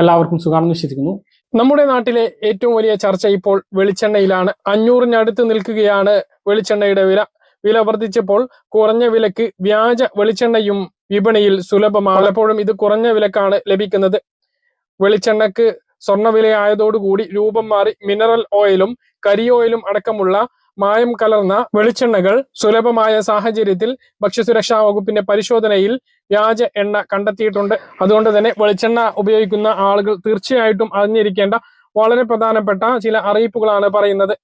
എല്ലാവർക്കും സുഖമാണെന്ന് വിശ്വസിക്കുന്നു. നമ്മുടെ നാട്ടിലെ ഏറ്റവും വലിയ ചർച്ച ഇപ്പോൾ വെളിച്ചെണ്ണയിലാണ്. അഞ്ഞൂറിനടുത്ത് നിൽക്കുകയാണ് വെളിച്ചെണ്ണയുടെ വില. വില വർദ്ധിച്ചപ്പോൾ കുറഞ്ഞ വിലക്ക് വ്യാജ വെളിച്ചെണ്ണയും വിപണിയിൽ സുലഭമാണ്. പലപ്പോഴും ഇത് കുറഞ്ഞ വിലക്കാണ് ലഭിക്കുന്നത്. വെളിച്ചെണ്ണക്ക് സ്വർണവിലയായതോടുകൂടി രൂപം മാറി മിനറൽ ഓയിലും കരി ഓയിലും അടക്കമുള്ള മായം കലർന്ന വെളിച്ചെണ്ണകൾ സുലഭമായ സാഹചര്യത്തിൽ ഭക്ഷ്യസുരക്ഷാ വകുപ്പിന്റെ പരിശോധനയിൽ വ്യാജ എണ്ണ കണ്ടെത്തിയിട്ടുണ്ട്. അതുകൊണ്ട് തന്നെ വെളിച്ചെണ്ണ ഉപയോഗിക്കുന്ന ആളുകൾ തീർച്ചയായിട്ടും അറിഞ്ഞിരിക്കേണ്ട വളരെ പ്രധാനപ്പെട്ട ചില അറിയിപ്പുകളാണ് പറയുന്നത്.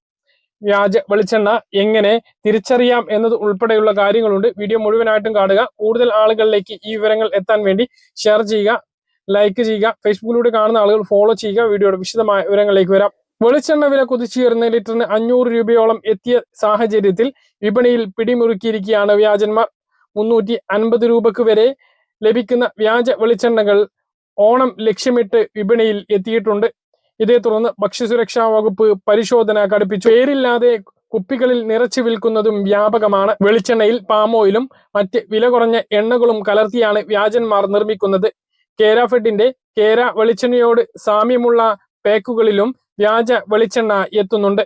വ്യാജ വെളിച്ചെണ്ണ എങ്ങനെ തിരിച്ചറിയാം എന്നത് ഉൾപ്പെടെയുള്ള കാര്യങ്ങളുണ്ട്. വീഡിയോ മുഴുവനായിട്ടും കാണുക. കൂടുതൽ ആളുകളിലേക്ക് ഈ വിവരങ്ങൾ എത്താൻ വേണ്ടി ഷെയർ ചെയ്യുക ലൈക്ക് ചെയ്യുക ഫേസ്ബുക്കിലൂടെ കാണുന്ന ആളുകൾ ഫോളോ ചെയ്യുക. വീഡിയോയുടെ വിശദമായ വിവരങ്ങളിലേക്ക് വരാം. വെളിച്ചെണ്ണ വില കുതിച്ചുയർന്ന ലിറ്ററിന് അഞ്ഞൂറ് രൂപയോളം എത്തിയ സാഹചര്യത്തിൽ വിപണിയിൽ പിടിമുറുക്കിയിരിക്കുകയാണ് വ്യാജന്മാർ. മുന്നൂറ്റി അൻപത് രൂപക്ക് വരെ ലഭിക്കുന്ന വ്യാജ വെളിച്ചെണ്ണകൾ ഓണം ലക്ഷ്യമിട്ട് വിപണിയിൽ എത്തിയിട്ടുണ്ട്. ഇതേ തുടർന്ന് ഭക്ഷ്യസുരക്ഷാ വകുപ്പ് പരിശോധന കടുപ്പിച്ചു. പേരില്ലാതെ കുപ്പികളിൽ നിറച്ചു വിൽക്കുന്നതും വ്യാപകമാണ്. വെളിച്ചെണ്ണയിൽ പാമോയിലും മറ്റ് വില കുറഞ്ഞ എണ്ണകളും കലർത്തിയാണ് വ്യാജന്മാർ നിർമ്മിക്കുന്നത്. കേരാഫെഡിന്റെ കേര വെളിച്ചെണ്ണയോട് സാമ്യമുള്ള പാക്കുകളിലും വ്യാജ വെളിച്ചെണ്ണ എത്തുന്നുണ്ട്.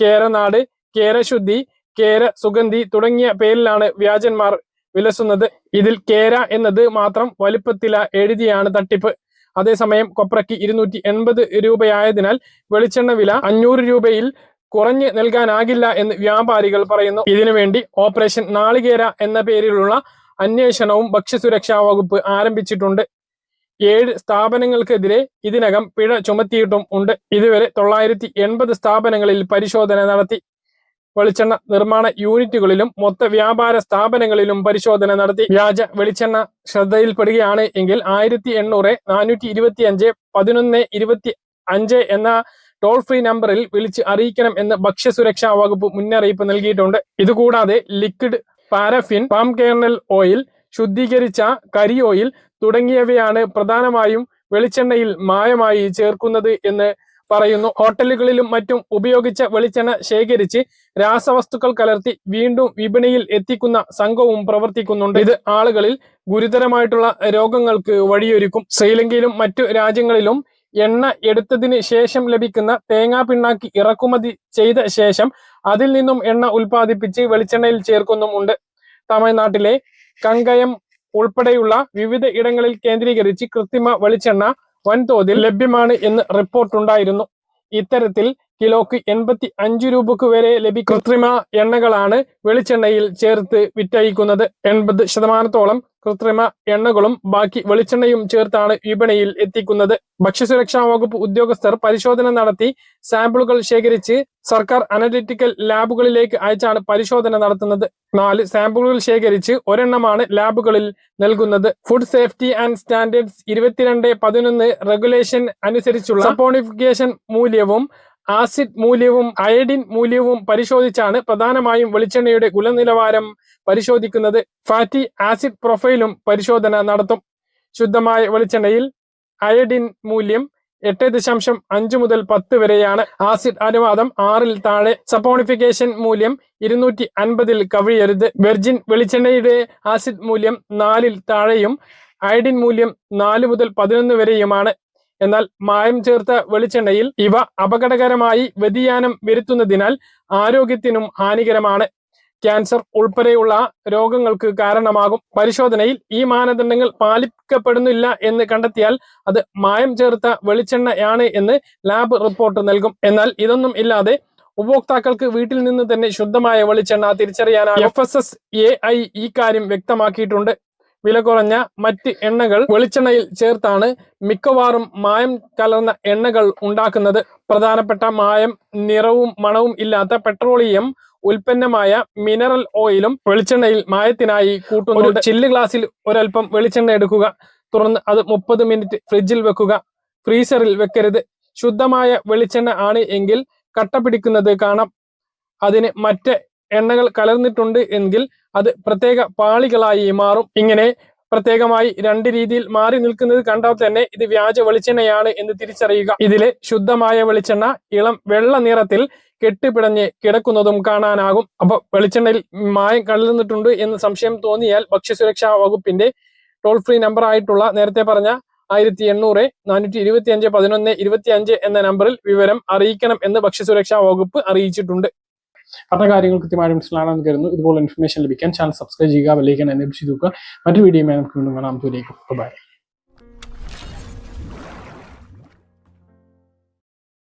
കേരനാട് കേരശുദ്ധി കേര സുഗന്ധി തുടങ്ങിയ പേരിലാണ് വ്യാജന്മാർ വിലസുന്നത്. ഇതിൽ കേര എന്നത് മാത്രം വലുപ്പത്തില എഴുതിയാണ് തട്ടിപ്പ്. അതേസമയം കൊപ്രയ്ക്ക് ഇരുന്നൂറ്റി എൺപത് രൂപയായതിനാൽ വെളിച്ചെണ്ണ വില അഞ്ഞൂറ് രൂപയിൽ കുറഞ്ഞ് നൽകാനാകില്ല എന്ന് വ്യാപാരികൾ പറയുന്നു. ഇതിനുവേണ്ടി ഓപ്പറേഷൻ നാളികേര എന്ന പേരിലുള്ള അന്വേഷണവും ഭക്ഷ്യസുരക്ഷാ വകുപ്പ് ആരംഭിച്ചിട്ടുണ്ട്. ഏഴ് സ്ഥാപനങ്ങൾക്കെതിരെ ഇതിനകം പിഴ ചുമത്തിയിട്ടും ഉണ്ട്. ഇതുവരെ തൊള്ളായിരത്തി എൺപത് സ്ഥാപനങ്ങളിൽ പരിശോധന നടത്തി. വെളിച്ചെണ്ണ നിർമ്മാണ യൂണിറ്റുകളിലും മൊത്ത വ്യാപാര സ്ഥാപനങ്ങളിലും പരിശോധന നടത്തി. വ്യാജ വെളിച്ചെണ്ണ ശ്രദ്ധയിൽപ്പെടുകയാണ് എങ്കിൽ ആയിരത്തി എണ്ണൂറ് നാനൂറ്റി ഇരുപത്തി അഞ്ച് പതിനൊന്ന് ഇരുപത്തി അഞ്ച് എന്ന ടോൾ ഫ്രീ നമ്പറിൽ വിളിച്ച് അറിയിക്കണം എന്ന് ഭക്ഷ്യസുരക്ഷാ വകുപ്പ് മുന്നറിയിപ്പ് നൽകിയിട്ടുണ്ട്. ഇതുകൂടാതെ liquid paraffin palm kernel oil ശുദ്ധീകരിച്ച കരി ഓയിൽ തുടങ്ങിയവയാണ് പ്രധാനമായും വെളിച്ചെണ്ണയിൽ മായമായി ചേർക്കുന്നത് എന്ന് പറയുന്നു. ഹോട്ടലുകളിലും മറ്റും ഉപയോഗിച്ച വെളിച്ചെണ്ണ ശേഖരിച്ച് രാസവസ്തുക്കൾ കലർത്തി വീണ്ടും വിപണിയിൽ എത്തിക്കുന്ന സംഘവും പ്രവർത്തിക്കുന്നുണ്ട്. ഇത് ആളുകളിൽ ഗുരുതരമായിട്ടുള്ള രോഗങ്ങൾക്ക് വഴിയൊരുക്കും. ശ്രീലങ്കയിലും മറ്റു രാജ്യങ്ങളിലും എണ്ണ എടുത്തതിന് ശേഷം ലഭിക്കുന്ന തേങ്ങാ പിണ്ണാക്കി ഇറക്കുമതി ചെയ്ത ശേഷം അതിൽ നിന്നും എണ്ണ ഉൽപ്പാദിപ്പിച്ച് വെളിച്ചെണ്ണയിൽ ചേർക്കുന്നുമുണ്ട്. തമിഴ്നാട്ടിലെ കങ്കയം ഉൾപ്പെടെയുള്ള വിവിധ ഇടങ്ങളിൽ കേന്ദ്രീകരിച്ച് കൃത്രിമ വെളിച്ചെണ്ണ വൻതോതിൽ ലഭ്യമാണ് എന്ന് റിപ്പോർട്ടുണ്ടായിരുന്നു ഇത്തരത്തിൽ കിലോക്ക് എൺപത്തി അഞ്ച് രൂപക്ക് വരെ ലഭിക്കുന്ന കൃത്രിമ എണ്ണകളാണ് വെളിച്ചെണ്ണയിൽ ചേർത്ത് വിറ്റഴിക്കുന്നത്. എൺപത് ശതമാനത്തോളം കൃത്രിമ എണ്ണകളും ബാക്കി വെളിച്ചെണ്ണയും ചേർത്താണ് വിപണിയിൽ എത്തിക്കുന്നത്. ഭക്ഷ്യസുരക്ഷാ വകുപ്പ് ഉദ്യോഗസ്ഥർ പരിശോധന നടത്തി സാമ്പിളുകൾ ശേഖരിച്ച് സർക്കാർ അനലിറ്റിക്കൽ ലാബുകളിലേക്ക് അയച്ചാണ് പരിശോധന നടത്തുന്നത്. നാല് സാമ്പിളുകൾ ശേഖരിച്ച് ഒരെണ്ണമാണ് ലാബുകളിൽ നൽകുന്നത്. ഫുഡ് സേഫ്റ്റി ആൻഡ് സ്റ്റാൻഡേർഡ്സ് ഇരുപത്തിരണ്ട് പതിനൊന്ന് റെഗുലേഷൻ അനുസരിച്ചുള്ള സപ്പോണിഫിക്കേഷൻ മൂല്യവും ആസിഡ് മൂല്യവും അയഡിൻ മൂല്യവും പരിശോധിച്ചാണ് പ്രധാനമായും വെളിച്ചെണ്ണയുടെ ഗുണനിലവാരം പരിശോധിക്കുന്നത്. ഫാറ്റി ആസിഡ് പ്രൊഫൈലും പരിശോധന നടത്തും. ശുദ്ധമായ വെളിച്ചെണ്ണയിൽ അയഡിൻ മൂല്യം എട്ട് ദശാംശം അഞ്ച് മുതൽ പത്ത് വരെയാണ്. ആസിഡ് അനുവാദം ആറിൽ താഴെ. സപ്പോണിഫിക്കേഷൻ മൂല്യം ഇരുന്നൂറ്റി അൻപതിൽ കവിയരുത്. വെർജിൻ വെളിച്ചെണ്ണയുടെ ആസിഡ് മൂല്യം നാലിൽ താഴെയും അയഡിൻ മൂല്യം നാല് മുതൽ പതിനൊന്ന് വരെയുമാണ്. എന്നാൽ മായം ചേർത്ത വെളിച്ചെണ്ണയിൽ ഇവ അപകടകരമായി വ്യതിയാനം വരുത്തുന്നതിനാൽ ആരോഗ്യത്തിനും ഹാനികരമാണ്. ക്യാൻസർ ഉൾപ്പെടെയുള്ള രോഗങ്ങൾക്ക് കാരണമാകും. പരിശോധനയിൽ ഈ മാനദണ്ഡങ്ങൾ പാലിക്കപ്പെടുന്നില്ല എന്ന് കണ്ടെത്തിയാൽ അത് മായം ചേർത്ത വെളിച്ചെണ്ണയാണ് എന്ന് ലാബ് റിപ്പോർട്ട് നൽകും. എന്നാൽ ഇതൊന്നും ഇല്ലാതെ ഉപഭോക്താക്കൾക്ക് വീട്ടിൽ നിന്ന് തന്നെ ശുദ്ധമായ വെളിച്ചെണ്ണ തിരിച്ചറിയാനായി F S S A I ഈ കാര്യം വ്യക്തമാക്കിയിട്ടുണ്ട്. വില കുറഞ്ഞ മറ്റ് എണ്ണകൾ വെളിച്ചെണ്ണയിൽ ചേർത്താണ് മിക്കവാറും മായം കലർന്ന എണ്ണകൾ ഉണ്ടാക്കുന്നത്. പ്രധാനപ്പെട്ട മായം നിറവും മണവും ഇല്ലാത്ത പെട്രോളിയം ഉൽപ്പന്നമായ മിനറൽ ഓയിലും വെളിച്ചെണ്ണയിൽ മായത്തിനായി കൂട്ടുന്നുണ്ട് ചില്ല് ഗ്ലാസ്സിൽ ഒരൽപ്പം വെളിച്ചെണ്ണ എടുക്കുക. തുറന്ന് അത് മുപ്പത് മിനിറ്റ് ഫ്രിഡ്ജിൽ വെക്കുക. ഫ്രീസറിൽ വെക്കരുത്. ശുദ്ധമായ വെളിച്ചെണ്ണ ആണ് എങ്കിൽ കട്ട പിടിക്കുന്നത് കാണാം. അതിന് മറ്റ് എണ്ണകൾ കലർന്നിട്ടുണ്ട് എങ്കിൽ അത് പ്രത്യേക പാളികളായി മാറും. ഇങ്ങനെ പ്രത്യേകമായി രണ്ട് രീതിയിൽ മാറി നിൽക്കുന്നത് കണ്ടാൽ തന്നെ ഇത് വ്യാജ വെളിച്ചെണ്ണയാണ് എന്ന് തിരിച്ചറിയുക. ഇതിലെ ശുദ്ധമായ വെളിച്ചെണ്ണ ഇളം വെള്ള നിറത്തിൽ കെട്ടിപ്പിടഞ്ഞ് കിടക്കുന്നതും കാണാനാകും. അപ്പൊ വെളിച്ചെണ്ണയിൽ മായം കലർന്നിട്ടുണ്ട് എന്ന് സംശയം തോന്നിയാൽ ഭക്ഷ്യസുരക്ഷാ വകുപ്പിന്റെ ടോൾ ഫ്രീ നമ്പർ ആയിട്ടുള്ള നേരത്തെ പറഞ്ഞ ആയിരത്തി എണ്ണൂറ് നാനൂറ്റി ഇരുപത്തി അഞ്ച് പതിനൊന്ന് ഇരുപത്തി അഞ്ച് എന്ന നമ്പറിൽ വിവരം അറിയിക്കണം എന്ന് ഭക്ഷ്യസുരക്ഷാ വകുപ്പ് അറിയിച്ചിട്ടുണ്ട്. പറഞ്ഞ കാര്യങ്ങൾ കൃത്യമായി മനസ്സിലാണെന്ന് കരുതുന്നു. ഇതുപോലെ ഇൻഫർമേഷൻ ലഭിക്കാൻ ചാനൽ സബ്സ്ക്രൈബ് ചെയ്യുക ബെല്ലൈക്കൻ എന്നെ ചെയ്ത് നോക്കുക മറ്റൊരു വീഡിയോ നമുക്ക് വീണ്ടും കാണാം. ദൂരേക്കും ബൈ